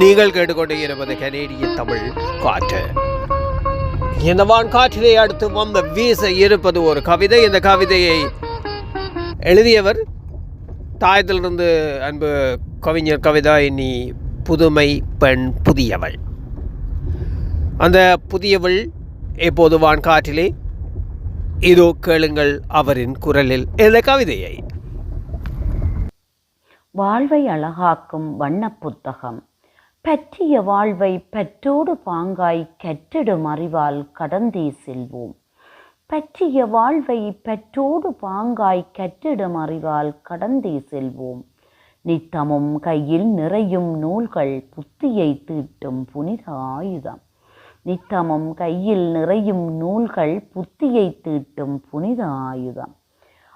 நீங்கள் கேட்டுக்கொண்டு இருப்பது கனேடிய தமிழ் காற்று. இந்த வான்காற்றிலே அடுத்து வந்த வீச இருப்பது ஒரு கவிதை. இந்த கவிதையை எழுதியவர் தாயத்திலிருந்து அன்பு கவிஞர் கவிதா இனி புதுமை பெண் புதியவள். அந்த புதியவள் இப்போது வான் காற்றிலே இதோ கேளுங்கள் அவரின் குரலில். இந்த கவிதையை. வாழ்வை அழகாக்கும் வண்ண புத்தகம். பற்றிய வாழ்வை பற்றோடு பாங்காய் கற்றிடும் அறிவால் கடந்தே செல்வோம். பற்றிய வாழ்வை பற்றோடு பாங்காய் கற்றிடும் அறிவால் கடந்தே செல்வோம். நித்தமும் கையில் நிறையும் நூல்கள் புத்தியை தீட்டும் புனித ஆயுதம். நித்தமும் கையில் நிறையும் நூல்கள் புத்தியை தீட்டும் புனித ஆயுதம்.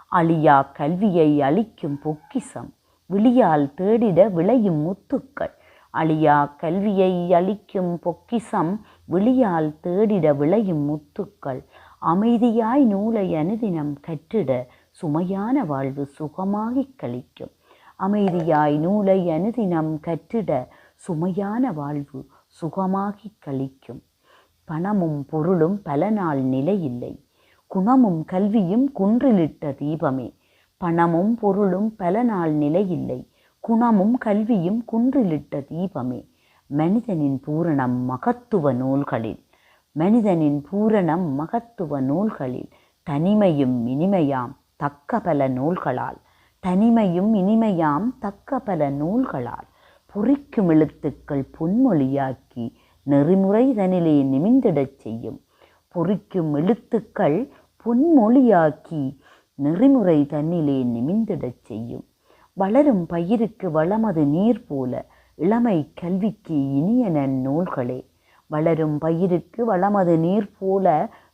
அழியா கல்வியை அளிக்கும் பொக்கிசம். விழியால் தேடிட விளையும் முத்துக்கள். அழியா கல்வியை அளிக்கும் பொக்கிசம் விழியால் தேடிட விளையும் முத்துக்கள். அமைதியாய் நூலை அனுதினம் கற்றிட சுமையான வாழ்வு சுகமாகிக் கழிக்கும். அமைதியாய் நூலை அனுதினம் கற்றிட சுமையான வாழ்வு சுகமாகிக் கழிக்கும். பணமும் பொருளும் பல நாள் நிலையில்லை. குணமும் கல்வியும் குன்றிலிட்ட தீபமே. பணமும் பொருளும் பல நாள் நிலையில்லை. குணமும் கல்வியும் குன்றிலிட்ட தீபமே. மனிதனின் பூரணம் மகத்துவ நூல்களில். மனிதனின் பூரணம் மகத்துவ நூல்களில். தனிமையும் இனிமையாம் தக்க பல நூல்களால். தனிமையும் இனிமையாம் தக்க பல நூல்களால். பொறிக்கும் எழுத்துக்கள் பொன்மொழியாக்கி நெறிமுறை தனிலே நிமிந்திடச் செய்யும். பொறிக்கும் எழுத்துக்கள் பொன்மொழியாக்கி நெறிமுறை தன்னிலே நிமிந்திடச் செய்யும். வளரும் பயிருக்கு வளமது நீர் போல இளமை கல்விக்கு இனிய நன்னூல்களே. வளரும் பயிருக்கு வளமது நீர் போல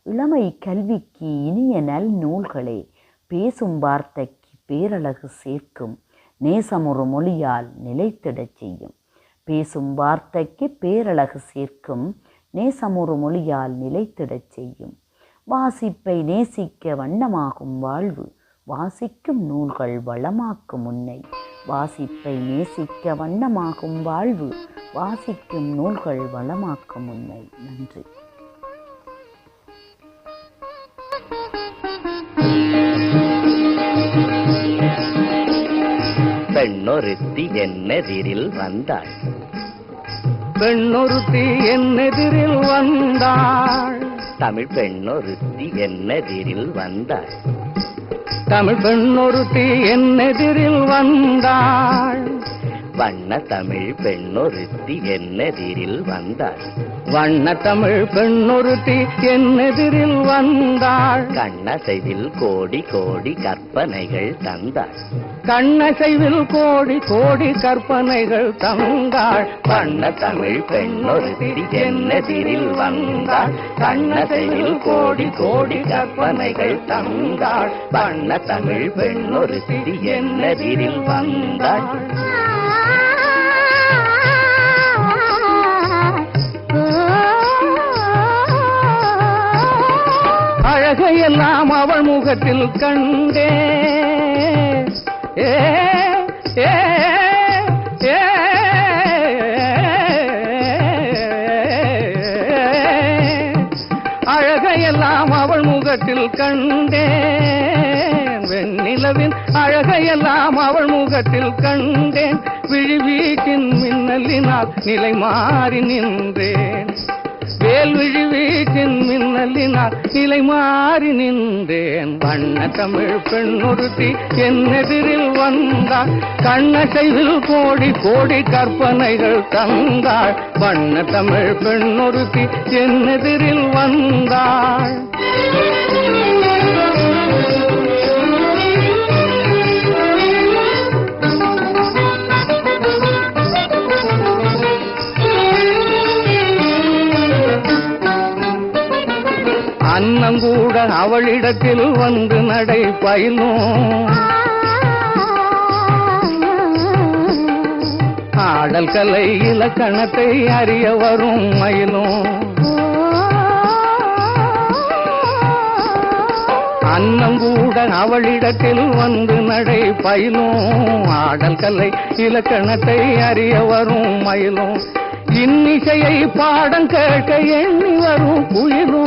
இளமை கல்விக்கு இனிய நல் நூல்களே பேசும் வார்த்தைக்கு பேரழகு சேர்க்கும் நேசமுறு மொழியால் நிலைத்திடச் செய்யும். பேசும் வார்த்தைக்கு பேரழகு சேர்க்கும் நேசமுறு மொழியால் நிலைத்திடச் செய்யும். வாசிப்பை நேசிக்க வண்ணமாகும் வாழ்வு வாசிக்கும் நூல்கள் வளமாக்கும் உன்னை. வாசிப்பை நேசிக்க வண்ணமாகும் வாழ்வு. வாசிக்கும் நூல்கள் வளமாக்கும் உன்னை. நன்றி. பெண்ணொருத்தி என்னெதிரில் வந்தாள். பெண்ணொருத்தி என்னெதிரில் வந்தாள். தமிழ் பெண்ணொருத்தி என்னெதிரில் வந்தாள். தமிழ் பெண்ணொருத்தி என்னெதிரில் வந்தாள். வண்ண தமிழ் பெண்ணொருத்தி என்னெதிரில் வந்தாள். வண்ண தமிழ் பெண்ணொருத்தி என்னெதிரில் வந்தாள். கண்ணசைவில் கோடி கோடி கற்பனைகள் தந்தாள். கண்ணசைவில் கோடி கோடி கற்பனைகள் தந்தாள். வண்ண தமிழ் பெண்ணொருத்தி என்னெதிரில் வந்தாள். கண்ணசைவில் கோடி கோடி கற்பனைகள் தந்தாள். வண்ண தமிழ் பெண்ணொருத்தி என்னெதிரில் வந்தாள். அழகையெல்லாம் அவள் முகத்தில் கண்டே. ஏ ஏ அழகையெல்லாம் அவள் முகத்தில் கண்டேன் வெண்ணிலவின் அழகையெல்லாம் அவள் முகத்தில் கண்டேன். விழிவீட்டின் மின்னலினால் நிலை மாறி நின்றேன். வேல் விழி வீட்டின் மின்னலினால் நிலை மாறி நின்றேன். வண்ண தமிழ் பெண் ஒருத்தி என் எதிரில் வந்தாள். கண்ணசைவில் கோடி கோடி கற்பனைகள் தந்தாள். வண்ண தமிழ் பெண் ஒருத்தி என் எதிரில் வந்தாள். அன்னங்கூட அவளிடத்தில் வந்து நடை பயிலும் ஆடல் கலை இலக்கணத்தை அறிய வரும் மயிலும். அன்னம் கூட அவளிடத்தில் வந்து நடை பயிலும் ஆடல் கலை இலக்கணத்தை அறிய வரும் மயிலும். இன்னிசையை பாடம் கேட்க எண்ணி வரும் குயிலும்.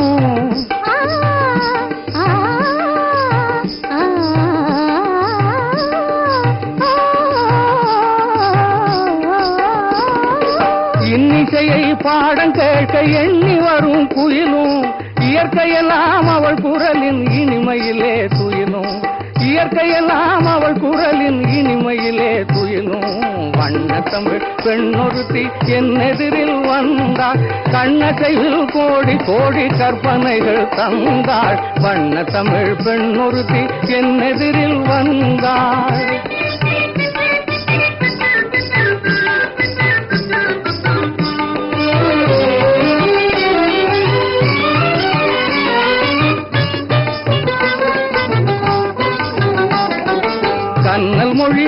கேட்க எண்ணி வரும் குயிலும் இயற்கையெல்லாம் அவள் குரலின் இனிமையிலே துயிலும். இயற்கையெல்லாம் அவள் குரலின் இனிமையிலே துயிலும். வண்ண தமிழ் பெண்ணொருத்தி என் எதிரில் வந்தாள் கண்ணசைவில் கோடி கோடி கற்பனைகள் தந்தாள். வண்ண தமிழ் பெண்ணொருத்தி என் எதிரில் வந்தாள். கண்ணல் மொழி.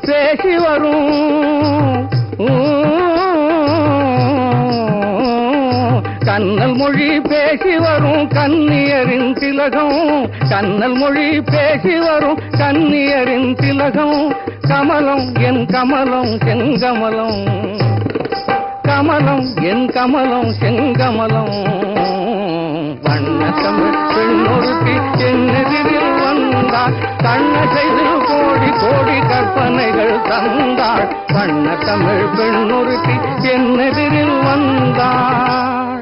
பேசி வரும். கண்ணல் மொழி பேசி வரும். கன்னியரின் திலகம். கண்ணல் மொழி பேசி வரும். கன்னியரின் திலகம். கமலம் என் கமலம் செங்கமலம். கமலம் என் கமலம் செங்கமலம். வண்ண தமிழ் பெண்ணொருத்தி என் எதிரில் வந்தாள் கண்ணசைவில் கோடி கோடி கற்பனைகள் தந்தாள் கண்ண தமிழ் பெண்ணொருத்தி என்னெதிரில் வந்தாள்